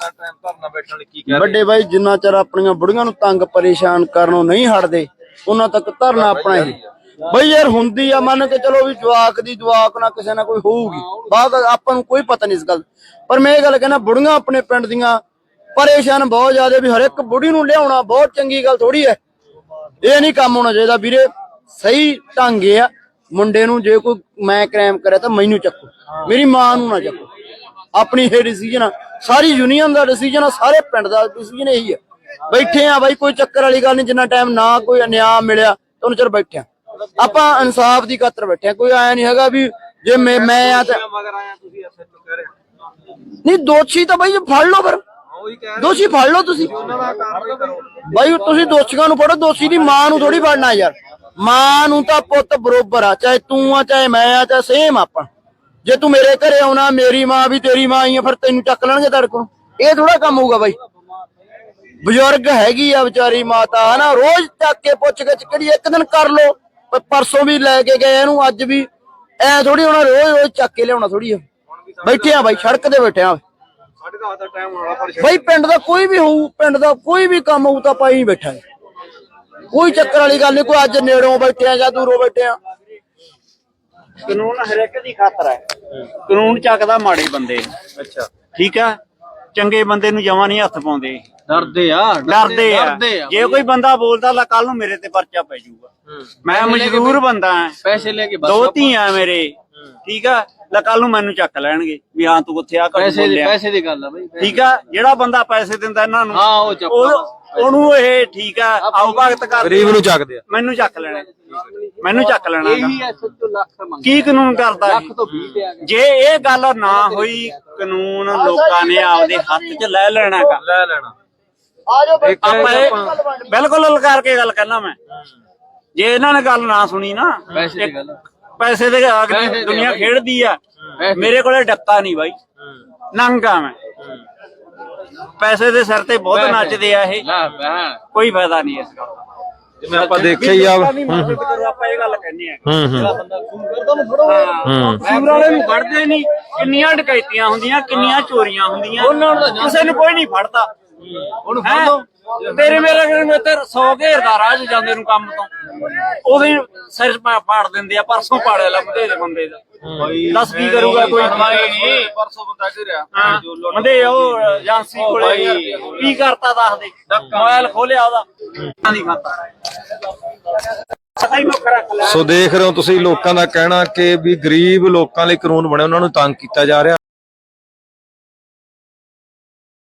ਇੰਨਾ ਟਾਈਮ ਧਰਨਾ ਬੈਠਣ ਲਈ ਕੀ ਕਹਿ ਰਹੇ ਵੱਡੇ ਬਾਈ ਜਿੰਨਾ ਚਿਰ ਆਪਣੀਆਂ ਬੁੜੀਆਂ ਨੂੰ ਤੰਗ ਪਰੇਸ਼ਾਨ ਕਰਨੋਂ ਨਹੀਂ ਹਟਦੇ ਉਹਨਾਂ ਤੱਕ ਧਰਨਾ ਆਪਣਾ ਹੀ ਬਈ ਯਾਰ ਹੁੰਦੀ ਆ ਮੰਨ ਕੇ ਚਲੋ ਵੀ ਜਵਾਕ ਦੀ ਜਵਾਕ ਨਾਲ ਕਿਸੇ ਨਾਲ ਕੋਈ ਹੋਊਗੀ ਬਾਅਦ ਆਪਾਂ ਨੂੰ ਕੋਈ ਪਤਾ ਨਹੀਂ ਇਸ ਗੱਲ ਪਰ ਮੈਂ ਇਹ ਗੱਲ ਕਹਿੰਦਾ ਬੁੜੀਆਂ ਆਪਣੇ ਪਿੰਡ ਦੀਆਂ ਪਰੇਸ਼ਾਨ ਬਹੁਤ ਜ਼ਿਆਦਾ ਵੀ ਹਰ ਇੱਕ ਬੁੜੀ ਨੂੰ ਲਿਆਉਣਾ ਬਹੁਤ ਚੰਗੀ ਗੱਲ ਥੋੜੀ ਹੈ। ਇਹ ਨਹੀਂ ਕੰਮ ਹੋਣਾ ਚਾਹੀਦਾ ਵੀਰੇ ਸਹੀ ਢੰਗ ਆ। ਮੁੰਡੇ ਨੂੰ ਜੇ ਕੋਈ ਮੈਂ ਕ੍ਰਾਈਮ ਕਰਿਆ ਤਾਂ ਮੈਨੂੰ ਚੱਕੋ। ਮੇਰੀ ਮਾਂ ਨੂੰ ਨਾ ਚੱਕੋ। ਆਪਣੀ ਇਹ ਡਿਸੀਜਨ ਆ। ਸਾਰੀ ਯੂਨੀਅਨ ਦਾ ਡਿਸੀਜਨ ਆ ਸਾਰੇ ਪਿੰਡ ਦਾ ਡਿਸੀਜਨ ਇਹੀ ਆ। ਬੈਠੇ ਆ ਬਾਈ ਕੋਈ ਚੱਕਰ ਵਾਲੀ ਗੱਲ ਨਹੀਂ ਜਿੰਨਾ ਟਾਈਮ ਨਾ ਕੋਈ ਨਿਆਂ ਮਿਲਿਆ ਤਾਂ ਉਹਨੂੰ ਚਿਰ ਬੈਠੇ ਆ। ਆਪਾਂ ਇਨਸਾਫ ਦੀ ਖਾਤਰ ਬੈਠੇ ਆ। ਕੋਈ ਆਇਆ ਨਹੀਂ ਹੈਗਾ ਵੀ ਜੇ ਮੈਂ ਮੈਂ ਆ ਤਾਂ ਹੋ ਮਗਰ ਆਇਆ ਤੁਸੀਂ ਐਸਐਚ ਕਹਿ ਰਹੇ ਨਹੀਂ ਦੋਸ਼ੀ ਤਾਂ ਬਾਈ ਫੜ ਲਓ ਫਿਰ। ਦੋਸ਼ੀ ਫੜ ਲਓ ਤੁਸੀਂ। ਬਾਈ ਤੁਸੀਂ ਦੋਸ਼ੀਆਂ ਨੂੰ ਫੜੋ ਦੋਸ਼ੀ ਦੀ ਮਾਂ ਨੂੰ ਥੋੜੀ ਫੜਨਾ ਯਾਰ। ਮਾਂ ਨੂੰ ਤਾਂ ਪੁੱਤ ਬਰੋਬਰ ਆ ਚਾਹੇ ਤੂੰ ਆ ਚਾਹੇ ਮੈਂ ਆ ਚਾਹੇ ਸੇਮ ਆਪਾਂ। ਜੇ ਤੂੰ ਮੇਰੇ ਘਰੇ ਆਉਣਾ, ਮੇਰੀ ਮਾਂ ਵੀ ਤੇਰੀ ਮਾਂ ਹੀ ਆ, ਫਿਰ ਤੈਨੂੰ ਚੱਕ ਲੈਣਗੇ ਤੇਰੇ ਕੋਲ। ਇਹ ਥੋੜਾ ਕੰਮ ਹੋਊਗਾ ਬਾਈ। ਬਜ਼ੁਰਗ ਹੈਗੀ ਆ ਵਿਚਾਰੀ ਮਾਤਾ, ਹਨਾ? ਰੋਜ਼ ਚੱਕ ਕੇ ਪੁੱਛ ਕੇ ਕਿਹੜੀ ਇੱਕ ਦਿਨ ਕਰ ਲੋ ਪਰਸੋਂ ਵੀ ਲੈ ਕੇ ਗਏ ਇਹਨੂੰ, ਅੱਜ ਵੀ। ਐ ਥੋੜੀ ਹੁਣ, ਰੋਜ਼ ਰੋਜ਼ ਚੱਕ ਕੇ ਲਿਆਉਣਾ ਥੋੜੀ ਆ। ਬੈਠੇ ਆ ਬਾਈ, ਸੜਕ ਤੇ ਬੈਠੇ ਆ। ਸਾਢੇ ਬਈ, ਪਿੰਡ ਦਾ ਕੋਈ ਵੀ ਹੋਊ, ਪਿੰਡ ਦਾ ਕੋਈ ਵੀ ਕੰਮ ਹੋਊ ਤਾਂ ਪਾਈ ਬੈਠਾ। ਕੋਈ ਚੱਕਰ ਵਾਲੀ ਗੱਲ ਨਹੀਂ ਕੋਈ ਅੱਜ ਨੇੜੋਂ ਬੈਠੇ ਆ ਜਾਂ ਦੂਰੋਂ ਬੈਠੇ ਆ। ਕਾਨੂੰਨ ਹਰ ਇੱਕ ਦੀ ਖਾਤਰ ਹੈ। ਕਾਨੂੰਨ ਚੱਕਦਾ ਮਾੜੇ ਬੰਦੇ। ਅੱਛਾ। ਠੀਕ ਆ? ਚੰਗੇ ਬੰਦੇ ਨੂੰ ਜਮਾਂ ਨਹੀਂ ਹੱਥ ਪਾਉਂਦੇ। ਡਰਦੇ ਆ ਡਰਦੇ ਆ। ਆ। ਜੇ ਕੋਈ ਬੰਦਾ ਬੋਲਦਾ ਲਾ ਕੱਲ ਨੂੰ ਮੇਰੇ ਤੇ ਪਰਚਾ ਪੈ ਜਾਊਗਾ। ਮੈਂ ਮਜ਼ਦੂਰ ਬੰਦਾ ਹਾਂ। ਪੈਸੇ ਲੈ ਕੇ ਬਸ ਦੋ ਧੀਆਂ ਮੇਰੇ। ਠੀਕ ਆ? ਲਾ ਕੱਲ ਨੂੰ ਮੈਨੂੰ ਚੱਕ ਲੈਣਗੇ ਵੀ ਹਾਂ ਤੂੰ ਉੱਥੇ ਆ ਕਰ ਪੈਸੇ ਦੀ ਪੈਸੇ ਦੀ ਗੱਲ ਆ ਬਈ। ਠੀਕ ਆ? ਜਿਹੜਾ ਬੰਦਾ ਪੈਸੇ ਦਿੰਦਾ ਇਹਨਾਂ ਨੂੰ ਹਾਂ, ਉਹ ਉਹ- ਉਹਨੂੰ ਇਹ ਠੀਕ ਆ ਆਉ ਭਗਤ ਕਰ ਗਰੀਬ ਨੂੰ ਚੱਕਦੇ ਆ ਮੈਨੂੰ ਚੱਕ ਲੈਣਾ। ਮੈਨੂੰ ਚੱਕ ਲੈਣਾ। ਇਹੀ ਐਸਐਚਓ ਲੱਖ ਮੰਗ ਕੀ ਕਾਨੂੰਨ ਕਰਦਾ ਇਹ? ਲੱਖ ਤੋਂ 20 ਤੇ ਆ ਗਏ ਜੇ ਇਹ ਗੱਲ ਨਾ ਹੋਈ ਕਾਨੂੰਨ ਲੋਕਾਂ ਨੇ ਆਪਦੇ ਹੱਥ 'ਚ ਲੈ ਲੈਣਾ ਗਾ। ਲੈ ਲੈਣਾ। ਆ ਜਾਓ ਬਈ ਆਪਾਂ ਇਹ ਬਿਲਕੁਲ ਲਲਕਾਰ ਕੇ ਗੱਲ ਕਹਿਣਾ ਮੈਂ। ਜੇ ਇਹਨਾਂ ਨੇ ਗੱਲ ਨਾ ਸੁਣੀ ਨਾ ਪੈਸੇ ਦੀ ਗੱਲ ਆ। ਪੈਸੇ ਦੇ ਪੈਸੇ ਅਗਲੀ ਦੁਨੀਆ ਬਾਈ। ਖੇਡਦੀ ਆ। ਮੇਰੇ ਕੋਲੇ ਡੱਕਾ ਨਹੀਂ ਬਾਈ। ਨੰਗਾ ਮੈਂ। ਪੈਸੇ ਦੇ ਸਿਰ ਤੇ ਬਹੁਤ ਨੱਚਦੇ ਆ ਇਹ। ਕੋਈ ਫਾਇਦਾ ਨਹੀਂ ਇਸ ਗੱਲ ਦਾ। ਜਿਵੇਂ ਆਪਾਂ ਦੇਖਿਆ ਹੀ ਆ। ਆਪਾਂ ਇਹ ਗੱਲ ਕਹਿੰਦੇ ਆ। ਹੂੰ ਹੂੰ। ਹਾਂ। ਸੂਰ ਵਾਲੇ ਨੂੰ ਫੜਦੇ ਨਹੀਂ। ਕਿੰਨੀਆਂ ਡਕੈਤੀਆਂ ਹੁੰਦੀਆਂ ਕਿੰਨੀਆਂ ਚੋਰੀਆਂ ਹੁੰਦੀਆਂ। ਕਿਸੇ ਨੂੰ ਕੋਈ ਨਹੀਂ ਫੜਦਾ। ਉਹਨੂੰ? ਫੜ। ਲਓ ਤੇਰੇ ਮੇਰੇ ਘਰ ਤੇ 100 ਘੇਰਦਾ ਰਾਜ ਜਾਂਦੇ ਨੂੰ ਕੰਮ ਤੋਂ। ਉਹਦੇ ਸਿਰ ਪਾ ਪਾੜ ਦਿੰਦੇ ਆ ਪਰਸੋਂ ਪਾੜਿਆ ਲੱਭਦੇ ਦੇ ਬੰਦੇ ਦਾ। ਦੱਸ ਕੀ ਕਰੂਗਾ ਕੋਈ? ਨਹੀਂ। ਪਰਸੋਂ ਬੰਦਾ ਘਿਰਿਆ ਹਾਂ ਬੰਦੇ ਉਹ ਏਜੰਸੀ ਕੋਲੇ ਕੀ ਕਰਤਾ ਦੱਸ ਦੇ। ਮੋਬਾਈਲ ਖੋਲਿਆ ਉਹਦਾ। ਸਹੀ ਰੱਖ ਲੈ ਸੋ ਦੇਖ ਰਹੇ ਹੋ ਤੁਸੀਂ ਲੋਕਾਂ ਦਾ ਕਹਿਣਾ ਕਿ ਵੀ ਗਰੀਬ ਲੋਕਾਂ ਲਈ ਕਾਨੂੰਨ ਬਣੇ ਉਹਨਾਂ ਨੂੰ ਤੰਗ ਕੀਤਾ ਜਾ ਰਿਹਾ।